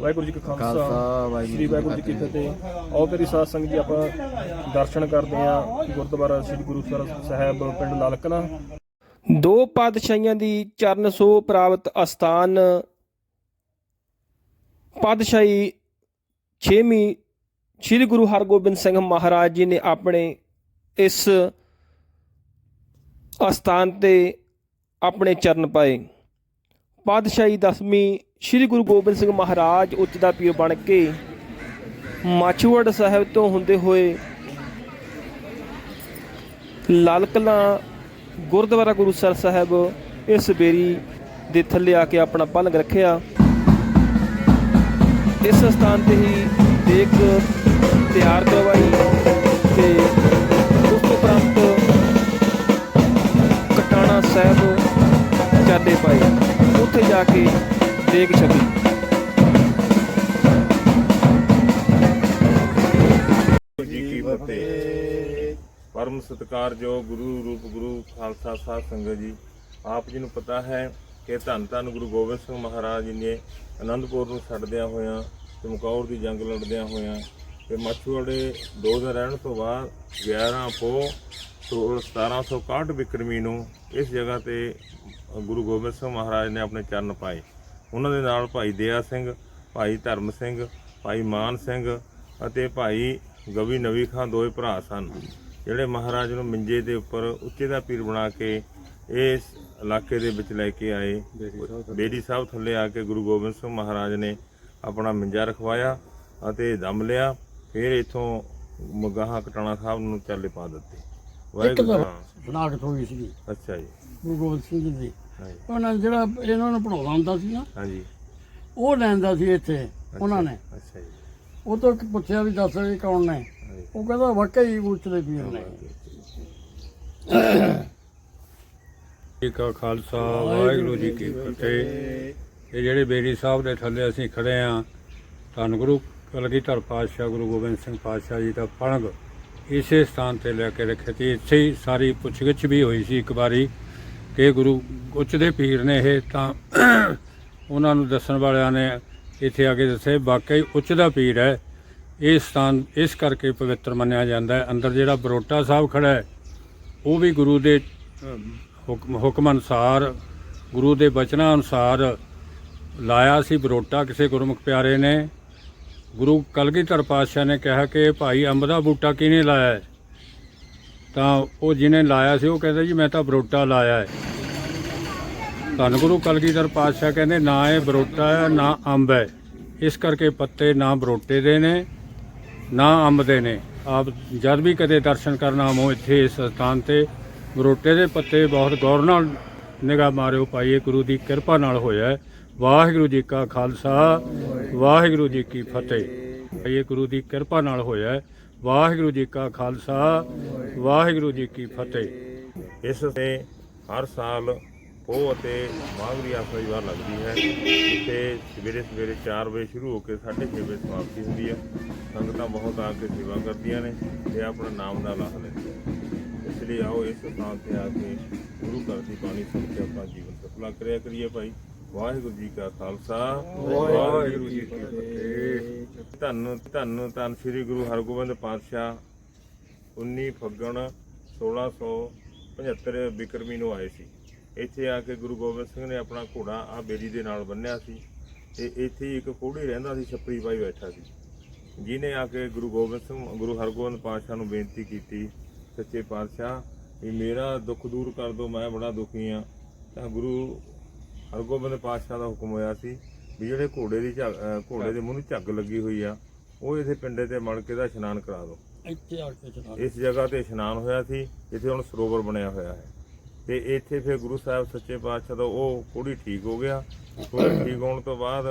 ਵਾਹਿਗੁਰੂ ਜੀ ਕਾ ਖਾਲਸਾ, ਸ੍ਰੀ ਵਾਹਿਗੁਰੂ ਜੀ ਕੀ ਫਤਿਹ। ਆਓ ਤੇਰੀ ਸਾਧ ਸੰਗਤ ਜੀ ਆਪਾਂ ਦਰਸ਼ਨ ਕਰਦੇ ਹਾਂ ਗੁਰਦੁਆਰਾ ਸ੍ਰੀ ਗੁਰੂ ਸਾਹਿਬ ਪਿੰਡ ਲਾਲਕਨਾ। ਦੋ ਪਾਤਸ਼ਾਹੀਆਂ ਦੀ ਚਰਨ ਸੋ ਪ੍ਰਾਪਤ ਅਸਥਾਨ ਪਾਤਸ਼ਾਹੀ 6ਵੀਂ ਸ੍ਰੀ ਗੁਰੂ ਹਰਗੋਬਿੰਦ ਸਿੰਘ ਮਹਾਰਾਜ ਜੀ ਨੇ ਆਪਣੇ ਇਸ ਅਸਥਾਨ ਤੇ ਆਪਣੇ ਚਰਨ ਪਾਏ। ਪਾਤਸ਼ਾਹੀ ਦਸਵੀਂ ਸ੍ਰੀ ਗੁਰੂ ਗੋਬਿੰਦ ਸਿੰਘ ਮਹਾਰਾਜ ਉੱਚ ਦਾ ਪੀਰ ਬਣ ਕੇ ਮਾਛੂਵੜ ਸਾਹਿਬ ਤੋਂ ਹੁੰਦੇ ਹੋਏ ਲਾਲ ਕਲਾਂ ਗੁਰਦੁਆਰਾ ਗੁਰੂਸਰ ਸਾਹਿਬ ਇਸ ਬੇਰੀ ਦੇ ਥੱਲੇ ਆ ਕੇ ਆਪਣਾ ਪਲੰਗ ਰੱਖਿਆ। ਇਸ ਸਥਾਨ ਤੇ ਹੀ ਦੇਖ ਤਿਆਰ ਕਰਵਾਈ। ਉੱਥੇ ਦੇਖ ਛਕੀ ਜੀ ਕੀ ਫਤਿਹ। ਪਰਮ ਸਤਿਕਾਰਯੋਗ ਗੁਰੂ ਰੂਪ ਗੁਰੂ ਖਾਲਸਾ ਸਾਹਿਬ ਸੰਗਤ ਜੀ, ਆਪ ਜੀ ਨੂੰ ਪਤਾ ਹੈ ਕਿ ਧੰਨ ਧੰਨ ਗੁਰੂ ਗੋਬਿੰਦ ਸਿੰਘ ਮਹਾਰਾਜ ਜੀ ਨੇ ਅਨੰਦਪੁਰ ਨੂੰ ਛੱਡਦਿਆਂ ਹੋਇਆਂ ਚਮਕੌਰ ਦੀ ਜੰਗ ਲੜਦਿਆਂ ਹੋਇਆਂ ਤੇ ਮਾਛੂਵਾੜੇ ਦੋ ਦਿਨ ਰਹਿਣ ਤੋਂ ਬਾਅਦ 11 ਪੋ 1761 ਬਿਕਰਮੀ ਨੂੰ ਇਸ ਜਗ੍ਹਾ ਤੇ ਗੁਰੂ ਗੋਬਿੰਦ ਸਿੰਘ ਮਹਾਰਾਜ ਨੇ ਆਪਣੇ ਚਰਨ ਪਾਏ। ਉਹਨਾਂ ਦੇ ਨਾਲ ਭਾਈ ਦਇਆ ਸਿੰਘ ਭਾਈ ਧਰਮ ਸਿੰਘ ਭਾਈ ਮਾਨ ਸਿੰਘ ਅਤੇ ਭਾਈ ਗਵੀ ਨਵੀ ਖਾਂ ਦੋਏ ਭਰਾ ਸਨ ਜਿਹੜੇ ਮਹਾਰਾਜ ਨੂੰ ਮਿੰਜੇ ਦੇ ਉੱਪਰ ਉੱਚੇ ਦਾ ਪੀਰ ਬਣਾ ਕੇ ਇਸ ਇਲਾਕੇ ਦੇ ਵਿੱਚ ਲੈ ਕੇ ਆਏ। ਬੇੜੀ ਸਾਹਿਬ ਥੱਲੇ। ਆ ਕੇ ਗੁਰੂ ਗੋਬਿੰਦ ਸਿੰਘ ਮਹਾਰਾਜ ਨੇ ਆਪਣਾ ਮਿੰਜਾ ਰਖਵਾਇਆ ਅਤੇ ਦਮ ਲਿਆ। ਫਿਰ ਇਥੋਂ ਮਗਾਹਾਂ ਕਟਾਣਾ ਸਾਹਿਬ ਨੂੰ ਚਾਲੇ ਪਾ ਦਿੱਤੇ। ਵਾਹਿਗੁਰੂ ਤਾਂ- ਹਾਂ, ਸ਼ਨਾਖਤ ਹੋਈ ਸੀ ਅੱਛਾ ਜੀ। ਗੁਰੂ ਗੋਬਿੰਦ ਸਿੰਘ ਜੀ ਦੀ। ਹਾਂਜੀ। ਉਹਨਾਂ ਨੇ ਜਿਹੜਾ ਇਹਨਾਂ ਨੂੰ ਪੜਾਉਂਦਾ ਹੁੰਦਾ ਸੀ ਨਾ ਹਾਂਜੀ। ਉਹ ਲੈਂਦਾ ਸੀ ਇੱਥੇ ਉਹਨਾਂ ਨੇ। ਅੱਛਾ ਜੀ। ਉਹ ਤੋਂ ਪੁੱਛਿਆ ਵੀ ਦੱਸ ਇਹ ਕੌਣ ਨੇ? ਹਾਂਜੀ। ਉਹ ਕਹਿੰਦਾ ਵਾਕਈ ਉੱਚ ਦੇ ਪੀਰ ਨੇ। ਜੀ ਕਾ ਖਾਲਸਾ ਵਾਹਿਗੁਰੂ ਜੀ ਕੀ ਫਤਿਹ। ਇਹ ਜਿਹੜੇ ਬੇਰੀ ਸਾਹਿਬ ਦੇ ਥੱਲੇ ਅਸੀਂ ਖੜੇ ਆ ਧੰਨ ਗੁਰੂ ਕਲਗੀਧਰ ਪਾਤਸ਼ਾਹ ਗੁਰੂ ਗੋਬਿੰਦ ਸਿੰਘ ਪਾਤਸ਼ਾਹ ਜੀ ਦਾ ਪਣਗ ਇਸੇ ਸਥਾਨ ਤੇ ਲੈ ਕੇ ਰੱਖੇ ਤੇ ਇੱਥੇ ਹੀ ਸਾਰੀ ਪੁੱਛਗਿੱਛ ਵੀ ਹੋਈ ਸੀ ਇੱਕ ਵਾਰੀ ਕਿ ਗੁਰੂ ਉੱਚ ਦੇ ਪੀਰ ਨੇ ਇਹ ਤਾਂ ਉਹਨਾਂ ਨੂੰ ਦੱਸਣ ਵਾਲਿਆਂ ਨੇ ਇੱਥੇ ਆ ਕੇ ਦੱਸੇ ਵਾਕਈ ਉੱਚ ਦਾ ਪੀਰ ਹੈ। ਇਹ ਸਥਾਨ ਇਸ ਕਰਕੇ ਪਵਿੱਤਰ ਮੰਨਿਆ ਜਾਂਦਾ ਹੈ। ਅੰਦਰ ਜਿਹੜਾ ਬਰੋਟਾ ਸਾਹਿਬ ਖੜਾ ਹੈ, ਉਹ ਵੀ ਗੁਰੂ ਦੇ ਹੁਕਮ ਹੁਕਮ ਅਨੁਸਾਰ, ਗੁਰੂ ਦੇ ਬਚਨਾਂ ਅਨੁਸਾਰ ਲਾਇਆ ਸੀ। ਬਰੋਟਾ ਕਿਸੇ ਗੁਰਮੁਖ ਪਿਆਰੇ ਨੇ। ਗੁਰੂ ਕਲਗੀਧਰ ਪਾਤਸ਼ਾਹ ਨੇ ਕਿਹਾ ਕਿ ਭਾਈ ਅੰਬ ਦਾ ਬੂਟਾ ਕਿਹਨੇ ਲਾਇਆ ਹੈ? ਤਾਂ ਉਹ ਜਿਹਨੇ ਲਾਇਆ ਸੀ, ਉਹ ਕਹਿੰਦਾ ਜੀ ਮੈਂ ਤਾਂ ਬਰੋਟਾ ਲਾਇਆ ਹੈ। ਧੰਨ ਗੁਰੂ ਕਲਗੀਧਰ ਪਾਤਸ਼ਾਹ ਕਹਿੰਦੇ, ਨਾ ਇਹ ਬਰੋਟਾ ਹੈ, ਨਾ ਅੰਬ ਹੈ। ਇਸ ਕਰਕੇ ਪੱਤੇ ਨਾ ਬਰੋਟੇ ਦੇ ਨੇ, ਨਾ ਅੰਬ ਦੇ ਨੇ। ਆਪ ਜਦ ਵੀ ਕਦੇ ਦਰਸ਼ਨ ਕਰਨ ਆਵੋ ਇੱਥੇ ਇਸ ਸਥਾਨ ਤੇ। ਬਰੋਟੇ ਦੇ ਪੱਤੇ ਬਹੁਤ ਗੌਰ ਨਾਲ ਨਿਗਾਹ ਮਾਰਿਓ, ਭਾਈ ਇਹ ਗੁਰੂ ਦੀ ਕਿਰਪਾ ਨਾਲ ਹੋਇਆ ਵਾਹਿਗੁਰੂ ਜੀ ਕਾ ਖਾਲਸਾ। ਵਾਹਿਗੁਰੂ ਜੀ ਕੀ ਫਤਿਹ। ਭਾਈ, ਇਹ ਗੁਰੂ ਦੀ ਕਿਰਪਾ ਨਾਲ ਹੋਇਆ ਹੈ। ਵਾਹਿਗੁਰੂ ਜੀ ਕਾ ਖਾਲਸਾ, ਵਾਹਿਗੁਰੂ ਜੀ ਕੀ ਫਤਿਹ। ਇਸ ਤੇ ਹਰ ਸਾਲ ਪੋਹ ਅਤੇ ਮਾਘਰੀ ਆਖਰੀ ਵਾਰ ਲੱਗਦੀ ਹੈ। ਜਿੱਥੇ ਸਵੇਰੇ ਸਵੇਰੇ 4 ਵਜੇ ਸ਼ੁਰੂ ਹੋ ਕੇ 6:30 ਵਜੇ ਸਮਾਪਤੀ ਹੁੰਦੀ ਹੈ। ਸੰਗਤਾਂ ਬਹੁਤ ਆ ਕੇ ਸੇਵਾ ਕਰਦੀਆਂ ਨੇ ਤੇ ਆਪਣਾ ਨਾਮ ਦਾ ਲਾਹ ਲੈਂਦੀਆਂ ਨੇ। ਇਸ ਲਈ ਆਓ ਇਸ ਸਥਾਨ ਤੇ ਆ ਕੇ ਗੁਰੂ ਘਰ ਦੀ ਬਾਣੀ ਸੁਣ ਕੇ ਆਪਣਾ ਜੀਵਨ ਸਫਲਾ ਕਰਿਆ ਕਰੀਏ ਭਾਈ। ਵਾਹਿਗੁਰੂ ਜੀ ਕਾ ਖਾਲਸਾ ਵਾਹਿਗੁਰੂ ਜੀ ਕੀ ਫਤਿਹ। ਧੰਨ ਧੰਨ ਧੰਨ ਸ੍ਰੀ ਗੁਰੂ ਹਰਗੋਬਿੰਦ ਪਾਤਸ਼ਾਹ 19 ਫੱਗਣ 1675 ਬਿਕਰਮੀ ਨੂੰ ਆਏ ਸੀ। ਇੱਥੇ ਆ ਕੇ ਗੁਰੂ ਗੋਬਿੰਦ ਸਿੰਘ ਨੇ ਆਪਣਾ ਘੋੜਾ ਆ ਬੇੜੀ ਦੇ ਨਾਲ ਬੰਨਿਆ ਸੀ ਤੇ ਇੱਥੇ ਇੱਕ ਕੋੜੀ ਰਹਿੰਦਾ ਸੀ ਛੱਪੜੀ ਪਾਈ ਬੈਠਾ ਸੀ। ਜਿਹਨੇ ਆ ਕੇ ਗੁਰੂ ਗੋਬਿੰਦ ਸਿੰਘ ਗੁਰੂ ਹਰਗੋਬਿੰਦ ਪਾਤਸ਼ਾਹ ਨੂੰ ਬੇਨਤੀ ਕੀਤੀ ਸੱਚੇ ਪਾਤਸ਼ਾਹ ਵੀ ਮੇਰਾ ਦੁੱਖ ਦੂਰ ਕਰ ਦਿਓ ਮੈਂ ਬੜਾ ਦੁਖੀ ਆ। ਤਾਂ ਗੁਰੂ ਹਰਗੋਬਿੰਦ ਪਾਤਸ਼ਾਹ ਦਾ ਹੁਕਮ ਹੋਇਆ ਸੀ ਵੀ ਜਿਹੜੇ ਘੋੜੇ ਦੀ ਝੱਗ- ਘੋੜੇ ਦੇ ਮੂੰਹ ਨੂੰ ਝੱਗ ਲੱਗੀ ਹੋਈ ਆ ਉਹ ਇਥੇ ਪਿੰਡੇ ਤੇ ਮੜ ਕੇ ਦਾ ਇਸ਼ਨਾਨ ਕਰਾ ਦਿਓ ਇੱਥੇ ਆ ਕੇ ਚਲਾ ਇਸ ਜਗ੍ਹਾ ਤੇ ਇਸ਼ਨਾਨ ਹੋਇਆ ਸੀ ਜਿੱਥੇ ਹੁਣ ਸਰੋਵਰ ਬਣਿਆ ਹੋਇਆ ਹੈ। ਤੇ ਇੱਥੇ ਫਿਰ ਗੁਰੂ ਸਾਹਿਬ ਸੱਚੇ ਪਾਤਸ਼ਾਹ ਦਾ ਉਹ ਕੁੜੀ ਠੀਕ ਹੋ ਗਿਆ। ਕੁੜੀ ਠੀਕ ਹੋਣ ਤੋਂ ਬਾਅਦ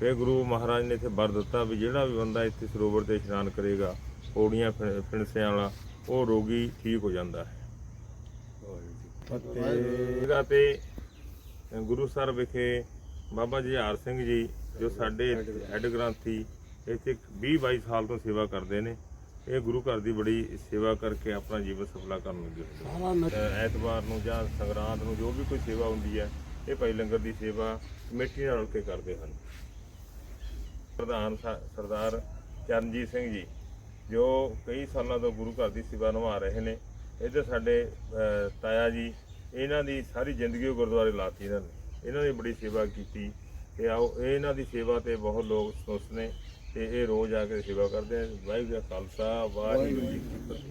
ਫਿਰ ਗੁਰੂ ਮਹਾਰਾਜ ਨੇ ਇੱਥੇ ਵਰ ਦਿੱਤਾ ਵੀ ਜਿਹੜਾ ਵੀ ਬੰਦਾ ਇੱਥੇ ਸਰੋਵਰ ਤੇ ਇਸ਼ਨਾਨ ਕਰੇਗਾ ਪੌੜੀਆਂ ਫਿ- ਫਿਣਸਿਆਂ ਵਾਲਾ ਉਹ ਰੋਗੀ ਠੀਕ ਹੋ ਜਾਂਦਾ ਹੈ। ਜਗ੍ਹਾ ਤੇ ਗੁਰੂ ਸਰ ਵਿਖੇ ਬਾਬਾ ਜੀ ਹਾਰ ਸਿੰਘ ਜੀ ਜੋ ਸਾਡੇ ਹੈੱਡ ਗ੍ਰੰਥੀ ਇੱਥੇ 20 22 ਸਾਲ ਤੋਂ ਸੇਵਾ ਕਰਦੇ ਨੇ। ਇਹ ਗੁਰੂ ਘਰ ਦੀ ਬੜੀ ਸੇਵਾ ਕਰਕੇ ਆਪਣਾ ਜੀਵਨ ਸਫਲਾ ਕਰਨ ਲੱਗੇ ਐਤਵਾਰ ਨੂੰ ਜਾਂ ਸੰਗਰਾਂਦ ਨੂੰ ਜੋ ਵੀ ਕੋਈ ਸੇਵਾ ਹੁੰਦੀ ਹੈ ਇਹ ਭਾਈ ਲੰਗਰ ਦੀ ਸੇਵਾ ਕਮੇਟੀ ਨਾਲ ਰਲ ਕੇ ਕਰਦੇ ਹਨ। ਪ੍ਰਧਾਨ ਸਰਦਾਰ ਚਰਨਜੀਤ ਸਿੰਘ ਜੀ ਜੋ ਕਈ ਸਾਲਾਂ ਤੋਂ ਗੁਰੂ ਘਰ ਦੀ ਸੇਵਾ ਨਿਭਾ ਰਹੇ ਨੇ। ਇੱਧਰ ਸਾਡੇ ਤਾਇਆ ਜੀ ਇਹਨਾਂ ਦੀ ਸਾਰੀ ਜ਼ਿੰਦਗੀ ਉਹ ਗੁਰਦੁਆਰੇ ਲਾਤੀ ਇਹਨਾਂ ਨੇ। ਇਹਨਾਂ ਨੇ ਬੜੀ ਸੇਵਾ ਕੀਤੀ ਤੇ ਆਓ ਇਹਨਾਂ ਦੀ ਸੇਵਾ ਤੇ ਬਹੁਤ ਲੋਕ ਸੰਤੁਸ਼ਟ ਨੇ ਤੇ ਇਹ ਰੋਜ਼ ਆ ਕੇ ਸੇਵਾ ਕਰਦੇ ਆ। ਵਾਹਿਗੁਰੂ ਜੀ ਕਾ ਖਾਲਸਾ, ਵਾਹਿਗੁਰੂ ਜੀ ਕੀ ਫਤਿਹ।